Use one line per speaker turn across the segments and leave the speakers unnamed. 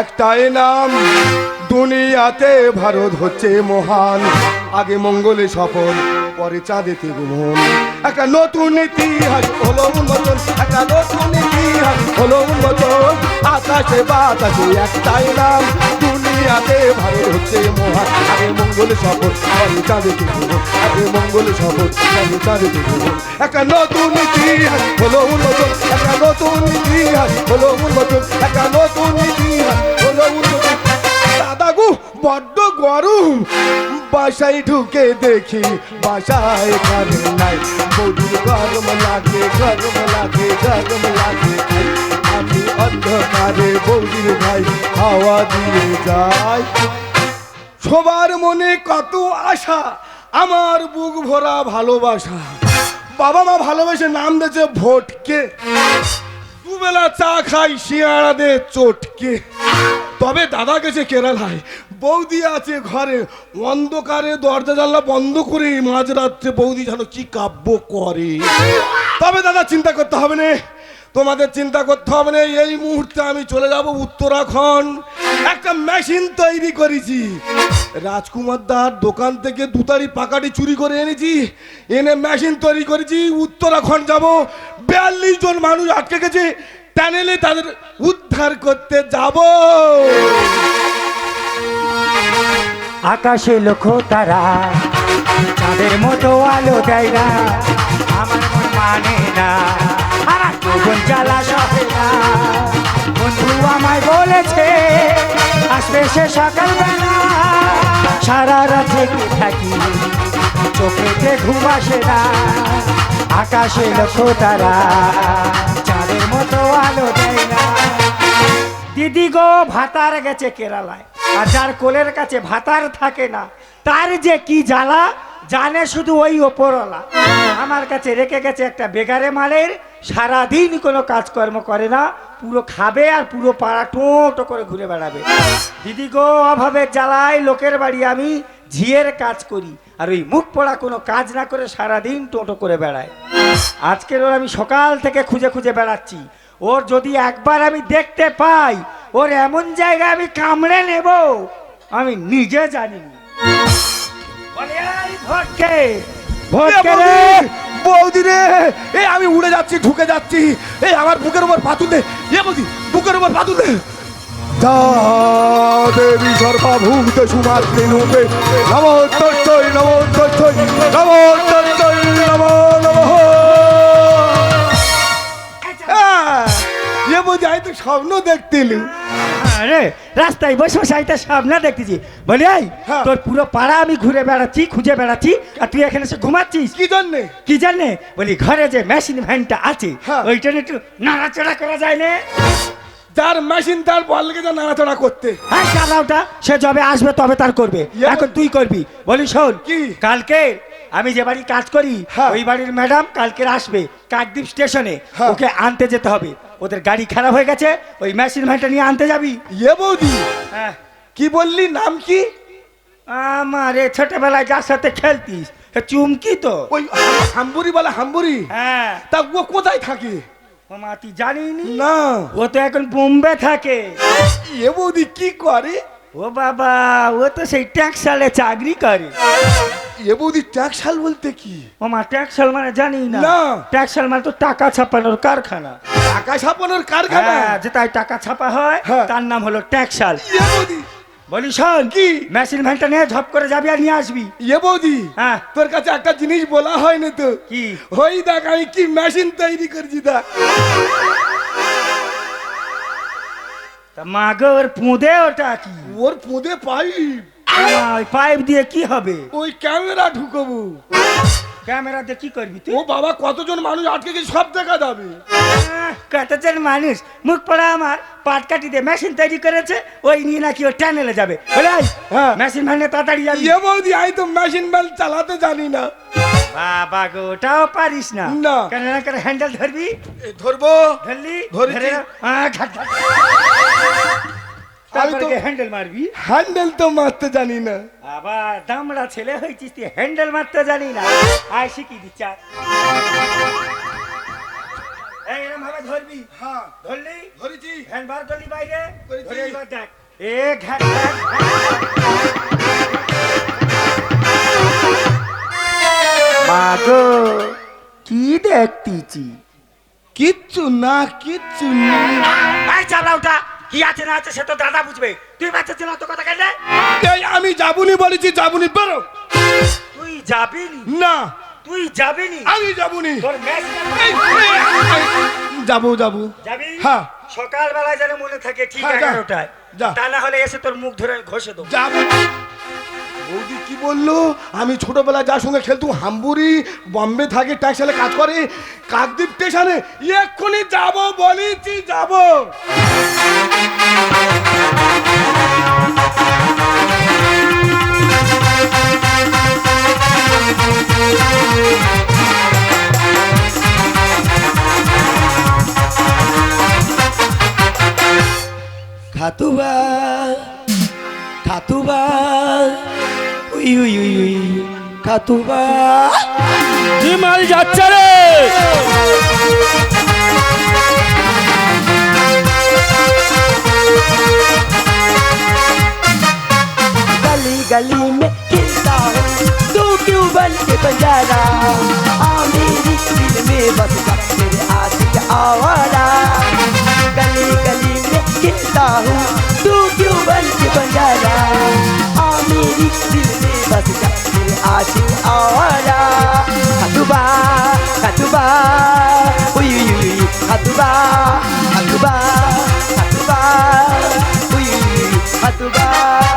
একটাই নাম, দুনিয়াতে ভারত হচ্ছে মহান। আগে মঙ্গলে সফল, পরে চাঁদেতে গুমন। একটা নতুন ইতিহাস, হলো উন্মোচন। একটা নতুন ইতিহাস, হলো উন্মোচন। আকাশে বাতাসে একটাই নাম, দুনিয়াতে ভারত হচ্ছে মহান। আগে মঙ্গলে সফল, পরে চাঁদেতে গুমন। আগে মঙ্গলে সফল, পরে চাঁদেতে গুমন। একটা নতুন ইতিহাস, হলো উন্মোচন। একটা নতুন ইতিহাস, হলো উন্মোচন। একটা বাসায় ঢুকে দেখি, বাসায় কারেন্ট নাই। বৌদির গরম লাগে গরম লাগে গরম লাগে আমি অন্ধকারে বৌদির ভাই হাওয়া দিয়ে যাই। সবার মনে কত আশা, আমার বুক ভরা ভালোবাসা। বাবা মা ভালোবেসে নাম দিয়েছে ভোটকে। দুবেলা চা খাই শিয়াড়া দে চটকে। তবে দাদা গেছে কেরালায় বৌদি আছে ঘরে, অন্ধকারে দরজা জানলা বন্ধ করে মাঝরাত্রে বৌদি যেন কি কাব্য করে। তবে দাদা, চিন্তা করতে হবে না। তোমাদের চিন্তা করতে হবে না, এই মুহূর্তে আমি চলে যাব উত্তরাখণ্ড। একটা মেশিন তৈরি করেছি। রাজকুমার দার দোকান থেকে দুতারি পাকাটি চুরি করে এনেছি। এনে মেশিন তৈরি করেছি, উত্তরাখণ্ড যাব। বিয়াল্লিশ জন মানুষ আটকে গেছে, টানেলে তাদের উদ্ধার করতে যাব।
আকাশে লক্ষ্য তারা তাদের মতো আলো দেয় না, আমার মন মানে না না। বন্ধু আমায় বলেছে, আসবে সে সকালবেলা। সারা রাত জেগে থাকি, চোখেতে ঘুম আসে না। আকাশে লক্ষ্য তারা, চাঁদের মতো আলো দেয় না। দিদি গো, ভাতার গেছে কেরালায়। আর যার কোলের কাছে ভাতার থাকে না, তার যে কি জ্বালা, জানে শুধু ওই ওপরওয়ালা। আমার কাছে রেখে গেছে একটা বেগারে মালের, সারাদিন কোনো কাজকর্ম করে না, পুরো খাবে আর পুরো পাড়া টোটো করে ঘুরে বেড়াবে। দিদি গো, অভাবের জ্বালায় লোকের বাড়ি আমি ঝিয়ের কাজ করি, আর ওই মুখ পড়া কোনো কাজ না করে সারাদিন টোটো করে বেড়ায়। আজকের ওর আমি সকাল থেকে খুঁজে খুঁজে বেড়াচ্ছি। ওর যদি একবার আমি দেখতে পাই ওর এমন জায়গায় আমি কামড়ে নেব আমি নিজে জানি!
বৌদি রে! এ আমি উড়ে যাচ্ছি ঢুকে যাচ্ছি। এই আমার বুকের উপর পাতুল দে এ বৌদি বুকের উপর পাতুল দে দেবী সর্বাভূত সুমাত্রি রূপে নমো তত্তৈ নমো তত্তৈ নমো তত্তৈ আমি তো স্বপ্ন দেখতিলু।
আরে রাস্তায় বসে বসে তার সামনে দেখতেছি। বলি এই
হ্যাঁ।
তোর পুরো পাড়া আমি ঘুরে বেড়াচ্ছি খুঁজে বেড়াচ্ছি আর তুই এখানে এসে ঘুমাচ্ছিস?
কি জন্যে?
কি জানে বলি ঘরে যে মেশিন ভ্যানটা আছে
হ্যাঁ।
ওইটা একটু নাড়াচড়া করা যায় না?
যার মেশিন তার বল লেগে যা নাড়াচড়া করতে।
হ্যাঁ চালাওটা সে যবে আসবে তবে তার করবে। এখন তুই করবি। বলি শোন
কি?
কালকে আমি যে বাড়ি কাজ করি
হ্যাঁ।
ওই বাড়ির ম্যাডাম কালকে আসবে কাকদ্বীপ স্টেশনে। ওকে আনতে যেতে হবে। ওদের গাড়ি খারাপ হয়ে গেছে ওই মেশিন ভ্যানটা নিয়ে আনতে যাবি।
এ বৌদি
হ্যাঁ।
কি বললি নাম কি?
আমারে ছোটবেলায় যার সাথে খেলতিস চুমকি তো।
ওই হাম্বুরি বলে হাম্বুরি?
হ্যাঁ।
তা ও কোথায় থাকে?
তুই জানিনি?
না।
ও তো এখন বোম্বে থাকে।
এ বৌদি কি করে?
ও বাবা ও তো সেই ট্যাক্সালে চাকরি করে।
এ বৌদি ট্যাক্সাল বলতে কি?
ও মা ট্যাক্সাল মানে জানি না।
না।
ট্যাক্সাল মানে তো টাকা ছাপানোর কারখানা।
টাকা ছাপানোর কারখানা?
হ্যাঁ যেটাই টাকা ছাপা হয়
হ্যাঁ।
তার নাম হলো ট্যাক্সাল
এ বৌদি
বলি শোন
কি?
মেশিন ভ্যানটা নিয়ে ঝপ করে যাবি আর নিয়ে আসবি।
এ বৌদি
হ্যাঁ।
তোর কাছে একটা জিনিস বলা হয়নি তো?
কি?
ওই দেখ আমি কি মেশিন তৈরি করছি দেখ।
তা মাগো ওর পুঁদে ওটা কি?
ওর পুঁদে পাইপ।
ওই পাইপ দিয়ে কি হবে?
ওই ক্যামেরা ঢুকবো।
ক্যামেরা দিয়ে কি করবি তুই?
ও বাবা কতজন মানুষ আটকে গেছে সব দেখা যাবে।
কতজন মানুষ? মুখ পড়া আমার পাট কাটি দিয়ে মেশিন তৈরি করেছে ওই নিয়ে নাকি ও টানেলে যাবে। বলে আয়,
হ্যাঁ।
মেশিন ভ্যানে তাড়াতাড়ি যাবি।
এ বৌদি আমি তো মেশিন বেল চালাতে জানি না।
বাবা গো ওটাও পারিস না।
না।
কেন না করে হ্যান্ডেল ধরবি?
ধরবো?
ধরলি। ধরে ঘাট, ঘাট। তারপরে কি হ্যান্ডেল মারবি?
হ্যান্ডেল তো মারতে জানি না।
আবার দামড়া ছেলে হয়েছিস তুই হ্যান্ডেল মারতে জানি না। আয় শিখিয়ে দিচ্ছি এই এরম ভাবে ধরবি?
হ্যাঁ।
ধরলি?
ধরেছি।
ফ্যান বার বাইরে? ধরে এবার দেখ। এ ঘ্যাট ঘ্যাট, ঘ্যাট। মা গো কি দেখতেছি?
কিচ্ছু না কিচ্ছু না
এই চালা ওটা। কি আছে না আছে সে তো দাদা বুঝবে। তুই বাচ্চা ছিল তো কথা কেন?
এই আমি যাবুনি বলেছি যাবুনি বেরো।
তুই যাবি নি।
না
তুই যাবি নি
আমি যাবুনি।
তোর ম্যাচ
যাব যাব।
যাবি?
হ্যাঁ।
সকালবেলায় যেন মনে থাকে ঠিক
হ্যাঁ, যা।
এগারোটায়
যা।
তা না হলে এসে তোর মুখ ধরে ঘষে দেবো।
যাব বৌদি কি বলল? আমি ছোটবেলায় যার সঙ্গে খেলতুম হাম্বুরি বম্বে থাকে ট্যাক্সালে কাজ করে কাকদ্বীপ স্টেশনে এক্ষুনি যাব বলেছি যাব।
খাতুবা খাতুবা উই উই উই উই খাতুবা।
যাচ্ছে রে?
गली में खिलता हूँ। तू क्यों बन के बंजारा आ मेरी दिल में बस जा मेरे आशिक आवारा। गली गली में खिलता हूँ। तू क्यों बन के बंजारा आ मेरी दिल में बस जा मेरे आशिक आवारा। खतुबा खतुबा उई उई खतुबा खतुबा खतुबा उई hi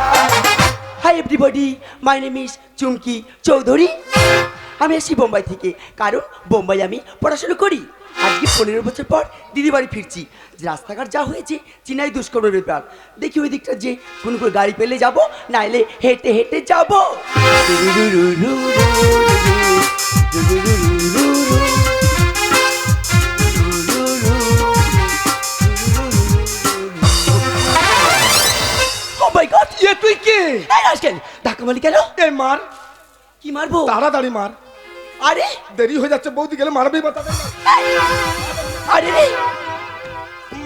everybody my name is Chumki Chowdhury আমি আসি বোম্বাই থেকে। কারণ বোম্বাই আমি পড়াশোনা করি। আজকে পনেরো বছর পর দিদি বাড়ি ফিরছি। রাস্তাঘাট যা হয়েছে, চিনাই দুষ্কর্মের ব্যাপার। দেখি ওই দিকটা যে কোনো করে গাড়ি পেলে যাব, নাইলে হেঁটে হেঁটে যাব। গড
এ তুই কে?
এই আজকেল ধাক্কা মারি কেন?
এই মার।
কি মারবো?
তাড়াতাড়ি মার।
আরে।
দেরি হয়ে যাচ্ছে বৌদি গেলে মারবেই বা তাড়াতাড়ি মার।
আরে রে।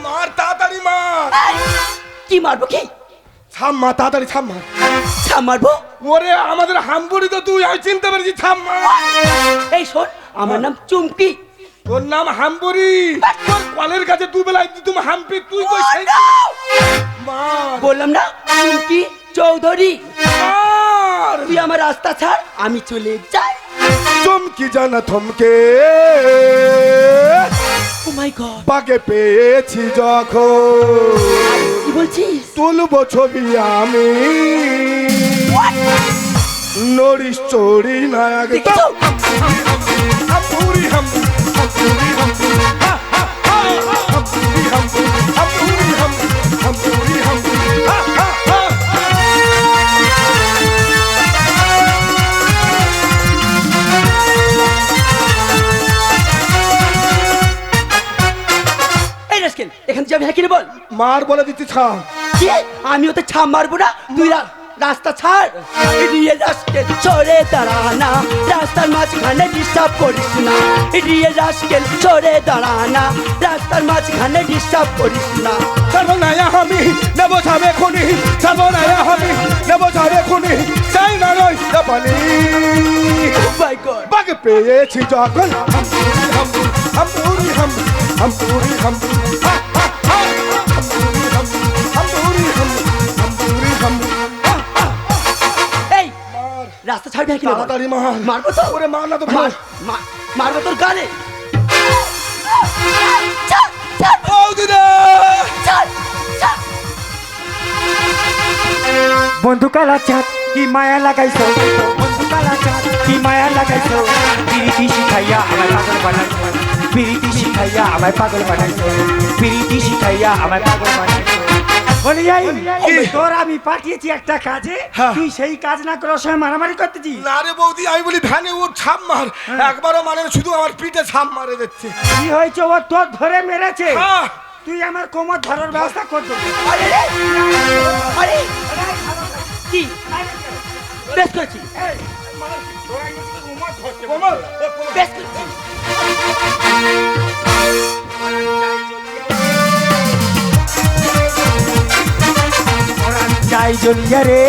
মার তাড়াতাড়ি মার।
এই, কি মারবো কি?
ছাম মা তাড়াতাড়ি ছাম মার
ছা মারবো?
ওরে আমাদের হাম্বুরি তো তুই আমি চিনতে পেরেছি ছাম মার
এই শোন আমার নাম চুমকি।
তোর নাম হাম্বুরি। তোর কলের কাছে দু বেলায় তুমি হাম্পি তুই কই সেই মার
বললাম না চুমকি চৌধুরী। তুই আমার রাস্তা ছাড় আমি চলে যাই।
চমকি জানা থমকে।
ও মাই গড
পাকে পেয়েছি যখন।
কি বলছিস?
তুলবো ছবি আমি। নরিশ চড়ি নায়ক
দেখেছ?
হাম্পুরি হাম্পুরি হাম্পুরি হাম্পুরি হা, হা, হা, হাম্পুরি হাম্পুরি হাম্পুরি
আমি হ্যাঁ বল
মার বলে দিচ্ছি ছাড়
কি আমি ওতে ছাপ মারবো না তুই রাস্তা ছাড় এড়িয়ে রাস্কেল চড়ে দাঁড়ানা রাস্তার মাঝখানে ডিস্টার্ব করিস না এড়িয়ে রাস্কেল চড়ে দাঁড়ানা রাস্তার মাঝখানে ডিস্টার্ব করিস না
সর্বনায়া আমি নেব যাবে খুনি সর্বনায়া আমি নেব যাবে খুনি চাই না নয় পানি বাগ পেয়েছি যখন হাম্পুরি হাম্পুরি হাম্পুরি হাম্পুরি হাম্পুরি হাম্পুরি হা,
রাস্তা ছাড়বি হ্যাঁ কিনে বল
তাড়াতাড়ি মার
মারবো তো?
ওরে মার না তো
মার মারবো তোর গালে।
বন্ধু কালা চাঁদ কি মায়া লাগাইছো? বন্ধু কালা চাঁদ কি মায়া লাগাইছো? পিরিতি শিখাইয়া আমায় পাগল বানাইছো। পিরিতি শিখাইয়া আমায় পাগল বানাইছো। পিরিতি শিখাইয়া আমায় পাগল বানাইছো। বলি যাই তোর আমি পাঠিয়েছি একটা কাজে
হ্যাঁ।
তুই সেই কাজ না করার সময় মারামারি করতেছিস?
না রে বৌদি আমি বলি ভ্যানে ওর ছাপ মার। একবারও মানে শুধু আমার পিঠে ছাপ মারে দিচ্ছে
কি হয়েছে? ও তোর ধরে মেরেছে।
হ্যাঁ।
তুই আমার কোমর ধরার ব্যবস্থা করে
আরে কি? বেশ করেছি।
কোমল
বেশ করেছি।
জ্বলিয়া রে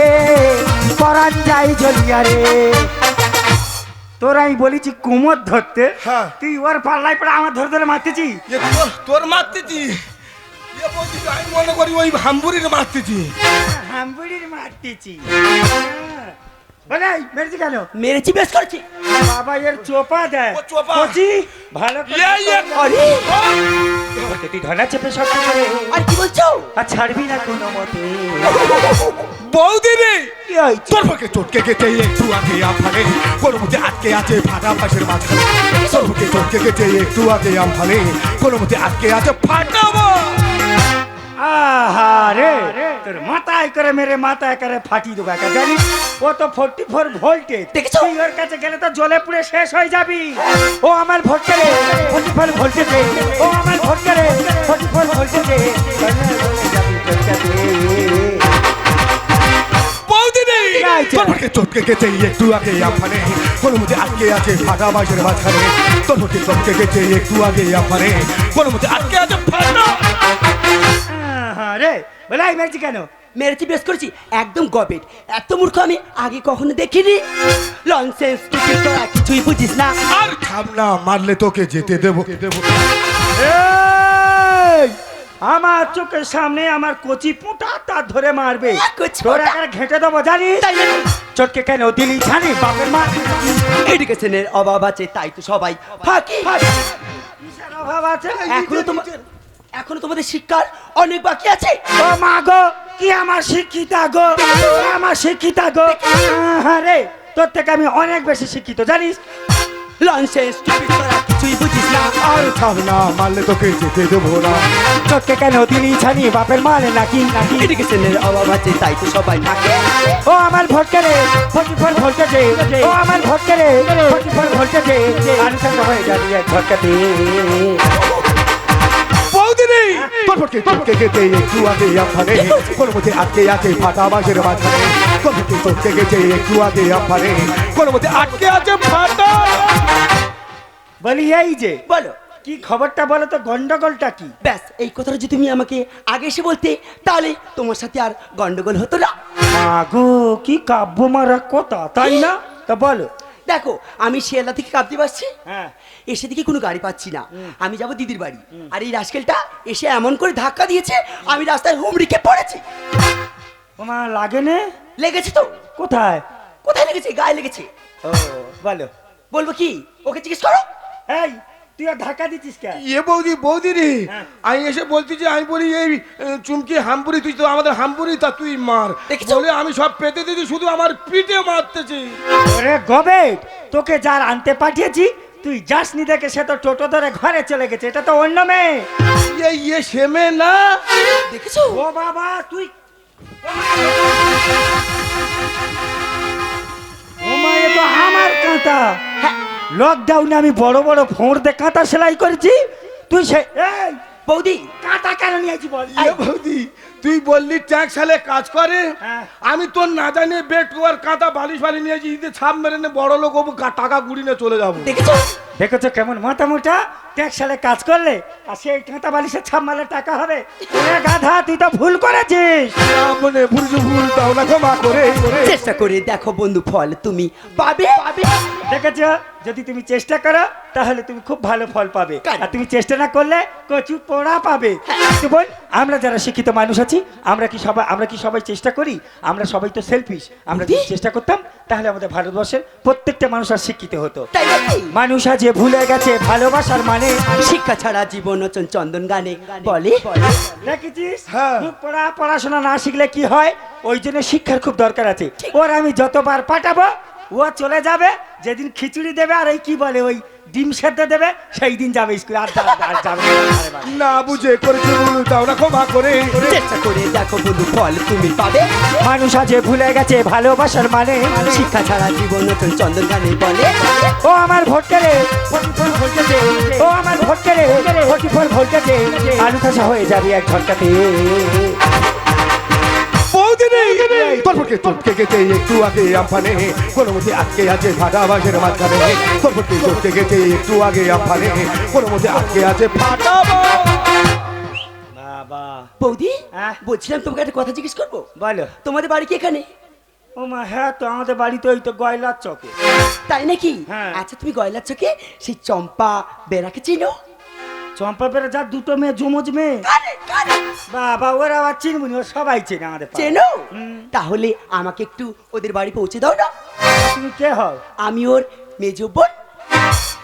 পরাণ যাই জ্বলিয়া রে। তোর আমি বলেছি কুমোর ধরতে
হ্যাঁ।
তুই ওর পাল্লাই পড়ে আমার ধরে ধরে মারতেছি।
তোর মারতেছি? আমি মনে করি ওই হাম্বুরির মারতেছি।
হাম্বুড়ির মারতেছি। বলে মেরেছি কেন?
মেরেছি বেশ করেছি।
বাবা এর চোপা দেয়।
চোপা।
ভালো করে
এই, এই,
আরে
তোকে তুই ধরা চেপে সব
আর কি বলছো?
আর ছাড়বি না কোনো মতে।
বৌদি রে
কি হয়েছে?
তোর মুখে চটকে গেছে একটু আগে আমফানে। কোনো মতে আটকে আছে ফাটা পাশের মাঝখানে তোর চটকে গেছে একটু আগে আমফানে। কোনো মতে আটকে আছে ফাটাবো
আহা রে তোর মাথায় করে মেরে মাথায় করে ফাটি দেবো একা জানিস? ও তো ফোর্টি ফোর ভোল্টেজ
দেখেছ?
তুই ওর কাছে গেলে তো জলে পুড়ে শেষ হয়ে যাবি। ও আমার ভোট করে ফোর্টি ফোর ভোল্টেজে ও আমার ভোট করে ফোর্টি ফোর ভোল্টেজে
বৌদি রে।
কি হয়েছে?
তোর মুখে চটকে গেছে একটু আগে আমফানে কোনো মতে আটকে আছে ফাটা পাশের মাঝখানে। তোর মুখে চটকে গেছে একটু আগে আমফানে কোনো মতে আটকে আছে ফাটা
রে বলে আমি মেরেছি কেন?
মেরেছি বেশ করেছি একদম গবেট। এত মূর্খ আমি আগে কখনো দেখিনি। লনসেন্স কিছুই বুঝিস না।
আর থাম না মারলে তোকে যেতে দেবো।
আমার চোখের সামনে আমার কচি পুঁটা তার ধরে মারবে।
কচি
তোর? একারে ঘেঁটে দেবো জানিস?
তাই
চটকে কেন দিলি ছানি বাপের মা।
এডুকেশনের অভাব আছে তাই তো সবাই ফাঁকি।
অভাব আছে?
এখনও তোমার এখনও তোমাদের শিক্ষার অনেক বাকি আছে?
ও মা গো কি আমার শিক্ষিতা গো? আমার শিক্ষিতা গো? আরে তোর থেকে আমি অনেক বেশি শিক্ষিত জানিস?
লনসেন্স টুপি তোরা কিছুই বুঝিস না।
আর থাম না মারলে তোকে যেতে দেবো না।
চটকে কেন দিলি ছানি? বাপের মানে নাকি নাকি?
এডুকেশনের অভাব আছে তাই তো সবাই থাকে।
ও আমার ফোর ভোল্টেজে ও আমার ফোর আনসার হয়ে যাবি এক
রে তোর মুখে চটকে গেছে একটু আগে আমফানে কোনো মতে আটকে ফাটা বাঁশের মাঝখানে তোর মুখে চটকে একটু আগে আমফানে কোনো আটকে আছে ফাটা
বলি এই যে
বলো।
কি খবরটা বলো তো গন্ডগোলটা কি?
ব্যাস এই কথাটা যদি তুমি আমাকে আগে এসে বলতে তাহলে তোমার সাথে আর গন্ডগোল হতো না।
আগো কি কাব্য মারা কথা তাই না? তা বলো।
দেখো আমি শিয়ালদা থেকে কাঁপতে পারছি
হ্যাঁ।
এসে দিকে কোনো গাড়ি পাচ্ছি না। আমি যাব দিদির বাড়ি। আর এই রাস্কেলটা এসে এমন করে ধাক্কা দিয়েছে আমি রাস্তায় হুমড়িকে পড়েছি।
ওমা লাগে নে।
লেগেছে তো।
কোথায়?
কোথায় লেগেছে? গায়ে লেগেছে।
ও বলো।
বলব কি? ওকে জিজ্ঞেস করো।
এই তুই আর ধাক্কা দিচ্ছিস কে
এ বৌদি বৌদি রে
হ্যাঁ।
আমি এসে বলছি যে আমি বলি এই চুমকি হাম্পুরি তুই তো আমাদের হাম্পুরি তা তুই মার? বলে আমি সব পেতে দিদি শুধু আমার পিঠে মারতেছি।
ওরে গবে তোকে যার আনতে পাঠিয়েছি তুই যাসনি দেখে সে তো টোটো ধরে ঘরে চলে গেছে এটা তো অন্য মেয়ে।
এই ইয়ে সেমে না?
দেখেছ?
ও বাবা তুই তো আমার কাঁথা লকডাউনে আমি বড় বড় ফোঁড় দিয়ে কাঁথা সেলাই করেছি। তুই সে
বৌদি।
কাঁথা কেন নিয়েছি বল?
এ বৌদি তুই বললি ট্যাক্স সালে কাজ করে?
হ্যাঁ।
আমি তোর না জানিয়ে বেড কভার কাঁথা বালিশ বালি নিয়েছি ঈদে ছাপ মেরে নে বড় লোক হব টাকা গুড়ি নিয়ে চলে যাব।
দেখেছ?
দেখেছ কেমন মাথা মোটা? ট্যাক্স সালে কাজ করলে আর সেই কাঁথা বালিশের ছাপ মারলে টাকা হবে। গাধা তুই তো ভুল করেছিস।
মনে ভুলছে ভুল দাও না ক্ষমা করে।
চেষ্টা করে দেখো বন্ধু ফল তুমি পাবে?
দেখেছ? যদি তুমি চেষ্টা করো তাহলে তুমি খুব ভালো ফল পাবে। আর তুমি চেষ্টা না করলে কচু পোড়া পাবে। তো বোন আমরা যারা শিক্ষিত মানুষ আছি আমরা কি সবাই আমরা কি সবাই চেষ্টা করি? আমরা সবাই তো সেলফিশ আমরা যদি চেষ্টা করতাম তাহলে আমাদের ভারতবর্ষের প্রত্যেকটা মানুষ আর শিক্ষিত হতো।
তাই নাকি?
মানুষ আজ ভুলে গেছে ভালোবাসার মানে।
শিক্ষা ছাড়া জীবন অচন চন্দন গানে। বলে?
দেখেছিস
হ্যাঁ।
পড়া পড়াশোনা না শিখলে কি হয়? ওই জন্য শিক্ষার খুব দরকার আছে। ওর আমি যতবার পাঠাবো ও চলে যাবে যেদিন খিচুড়ি দেবে আর এই কি বলে ওই ডিম সেদ্ধ দেবে সেই দিন যাবে স্কুলে। আর আর যাবে না।
বুঝে করেছে ভুল দাও না ক্ষমা করে। করে।
চেষ্টা করে দেখো বন্ধু ফল তুমি পাবে।
মানুষ আজ ভুলে গেছে ভালোবাসার মানে।
শিক্ষা ছাড়া জীবন নতুন চন্দন গানে বলে।
ও আমার ভোট ভোল্টেজে ও আমার ভোট কেড়ে ফোর্টি ফোর ভোল্টেজে আলু খাসা হয়ে যাবে এক
রে তোর পক্ষে চটকে গেছে একটু আগে আমফানে কোনো মতে আটকে আছে ফাটা বাঁশের মাঝখানে তোর পক্ষে চটকে গেছে একটু আগে আমফানে কোনো মতে আটকে আছে ফাটা
বৌদি
হ্যাঁ?
বলছিলাম তোমাকে একটা কথা জিজ্ঞেস করব?
বলো।
তোমাদের বাড়ি কি এখানে?
ও মা হ্যাঁ তো আমাদের বাড়িতে ওই তো গয়লার চকে।
তাই নাকি?
হ্যাঁ।
আচ্ছা তুমি গয়লার চোখে সেই চম্পা বেড়াকে চিনো?
চম্পা পেরে যা দুটো মেয়ে জমজ মেয়ে। বাবা ওরা আবার চিনবনি সবাই চেনে আমাদের।
চেনো? তাহলে আমাকে একটু ওদের বাড়ি পৌঁছে দাও না।
তুমি কে হও?
আমি ওর মেজ বোন।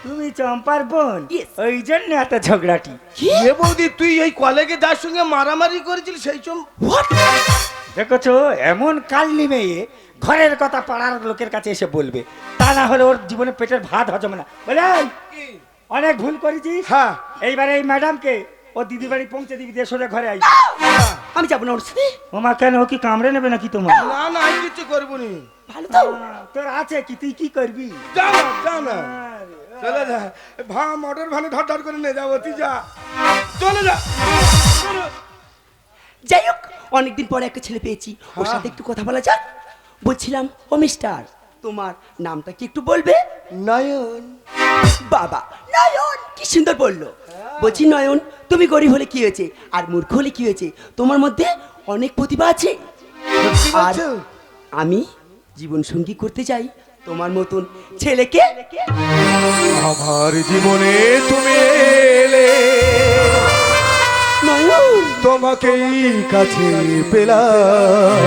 তুমি চম্পার বোন. ওই জন্য এত ঝগড়াটি।
কি?
এ বৌদি তুই এই কলেজে যার সঙ্গে মারামারি করেছিলি সেই চম?
দেখেছ এমন কালনি মেয়ে ঘরের কথা পাড়ার লোকের কাছে এসে বলবে। তা না হলে ওর জীবনে পেটের ভাত হজম না। বলে "এই, অনেক ভুল করেছিস?
হ্যাঁ।
এইবারে এই ম্যাডামকে ও দিদি বাড়ি পৌঁছে দিবি সোজা ঘরে আই
আমি যাব না ওর সাথে।
ওমা কেন? ও কি কামড়ে নেবে নাকি তোমার?
না না আমি কিছু করব নি।
ভালো তো।
তোর আছে কি? তুই কি করবি?
যা না যা না। চলে যা। ভা মোটর ভানে ধর ধর করে নিয়ে যাব তুই যা। চলে যা।
যাই হোক অনেকদিন পরে একটা ছেলে পেয়েছি। ওর সাথে একটু কথা বলা যাক। বলছিলাম ও মিস্টার তোমার নামটা কি একটু বলবে?
নয়ন।
বাবা নয়ন! কি সুন্দর বলল। বলছি নয়ন তুমি গরিব হলে কি হয়েছে? আর মূর্খ হলে কি হয়েছে? তোমার মধ্যে অনেক প্রতিভা আছে। আর আমি জীবন সঙ্গী করতে চাই। তোমার মতন ছেলেকে
আমার জীবনে তুমি এলে।
নয়ন!
তোমাকেই কাছে পেলাম।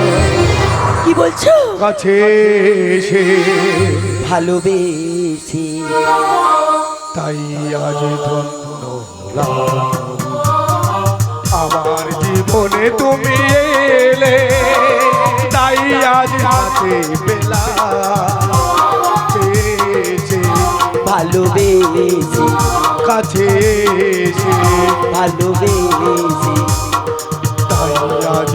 কি বলছো?
কাছে এসে
ভালোবেসে।
তাই আজ ধন্য। আমার জীবনে তুমি এলে তাই আজ পেলাম পেয়েছে
ভালোবেসে
কাছে
ভালোবেসে।
তাই আজ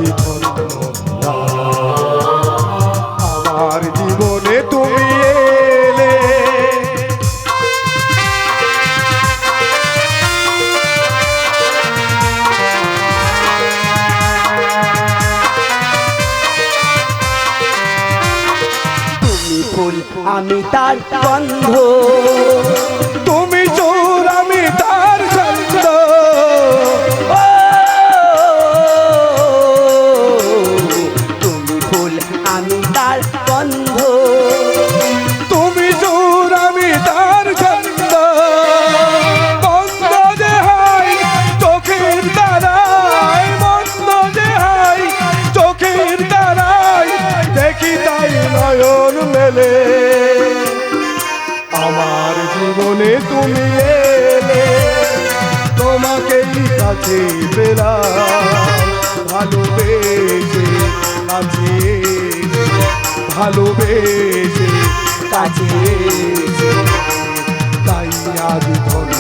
আমি তার গন্ধ
তুমি আমার জীবনে তুমি এলে তোমাকেই কাছে পেলাম। ভালোবেসে কাছে ভালোবেসে
কাছে
তাই আজ ধন্য।